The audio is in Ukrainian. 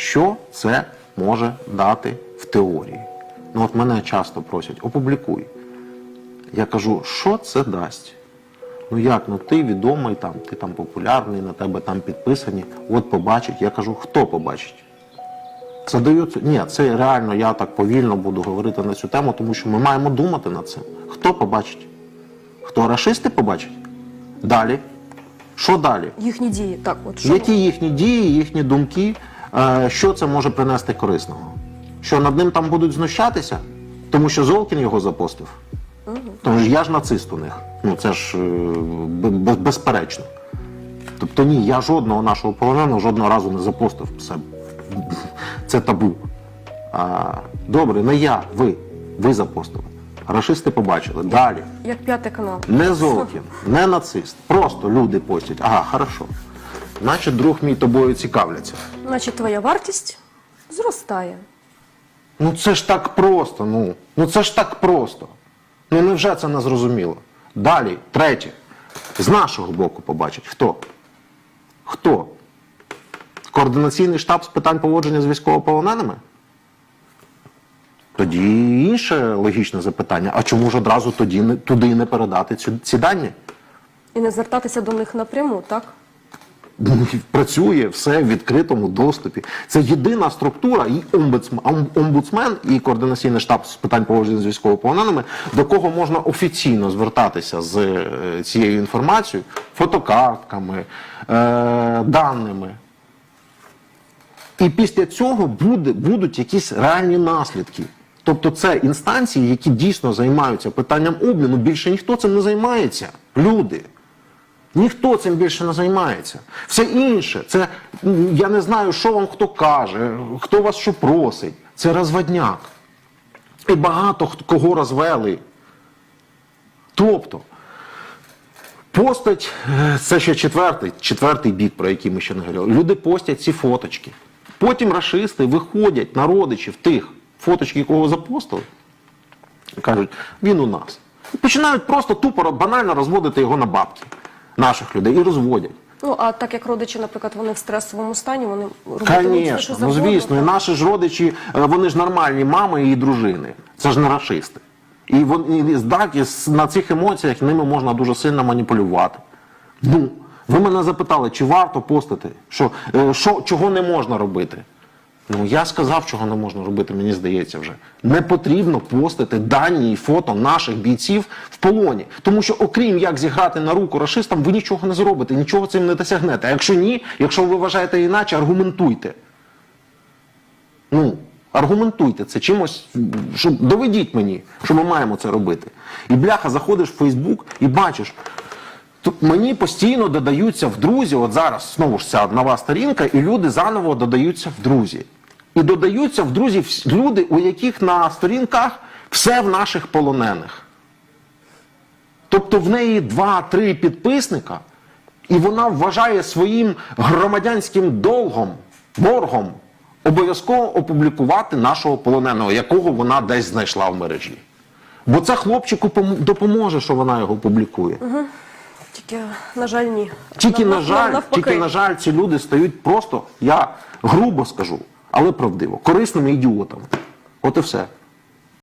що це може дати в теорії. Ну от мене часто просять, опублікуй. Я кажу, що це дасть? Ну як, ну ти відомий, там, ти там популярний, на тебе там підписані. От побачить. Я кажу, хто побачить? Це дається. Ні, це реально я так повільно буду говорити на цю тему, тому що ми маємо думати над цим. Хто побачить? Хто рашисти побачить? Далі. Що далі? Їхні дії. Так, от що Які їхні дії, їхні думки, що це може принести корисного? Що над ним там будуть знущатися? Тому що Золкін його запостив. Тому що я ж нацист у них. Ну це ж е, безперечно. Тобто ні, я жодного нашого полоненого жодного разу не запостив. Це, це табу. А, добре, не я, ви. Ви запостили. Рашисти побачили. Далі. як п'ятий канал. Не Золкін, не нацист. Просто люди постять. Ага, хорошо. Значить, друг мій тобою цікавляться. Значить, твоя вартість зростає. Ну це ж так просто. Ну, ну це ж так просто. Ну невже це не зрозуміло? Далі, третє. З нашого боку побачить. Хто? Хто? Координаційний штаб з питань поводження з військовополоненими? Тоді інше логічне запитання. А чому ж одразу тоді не, туди не передати ці, ці дані? І не звертатися до них напряму, так? Працює все в відкритому доступі. Це єдина структура, і омбудсмен, омбудсмен, і координаційний штаб з питань поводження з військовополоненими, до кого можна офіційно звертатися з е, цією інформацією, фотокартками, е, даними. І після цього буде, будуть якісь реальні наслідки. Тобто це інстанції, які дійсно займаються питанням обміну, більше ніхто цим не займається. Люди. Ніхто цим більше не займається. Все інше, це я не знаю, що вам хто каже, хто вас що просить. Це розводняк. І багато кого розвели. Тобто, постать, е, це ще четвертий, четвертий бік, про який ми ще не говорили. Люди постять ці фоточки. Потім рашисти виходять на родичів тих фоточки, якого запостили, кажуть, він у нас. І починають просто тупо банально розводити його на бабки наших людей і розводять. Ну, а так як родичі, наприклад, вони в стресовому стані, вони все, що Звісно, ну звісно, і наші ж родичі, е, вони ж нормальні мами і дружини. Це ж не рашисти. І вони так, і на цих емоціях ними можна дуже сильно маніпулювати. Ну, ви мене запитали, чи варто постити, що, е, що чого не можна робити. Ну, я сказав, чого не можна робити, мені здається вже. Не потрібно постити дані і фото наших бійців в полоні. Тому що, окрім як зіграти на руку рашистам, ви нічого не зробите, нічого цим не досягнете. А якщо ні, якщо ви вважаєте іначе, аргументуйте. Ну, аргументуйте це чимось, щоб доведіть мені, що ми маємо це робити. І бляха, заходиш в Фейсбук і бачиш. Тут мені постійно додаються в друзі, от зараз знову ж ця нова сторінка, і люди заново додаються в друзі. І додаються в друзі люди, у яких на сторінках все в наших полонених. Тобто в неї два-три підписника, і вона вважає своїм громадянським долгом, боргом, обов'язково опублікувати нашого полоненого, якого вона десь знайшла в мережі. Бо це хлопчику допоможе, що вона його публікує. Тільки, на жаль, ні. Тільки, Нав- на жаль, тільки, на жаль, ці люди стають просто, я грубо скажу, але правдиво, корисними ідіотами. От і все.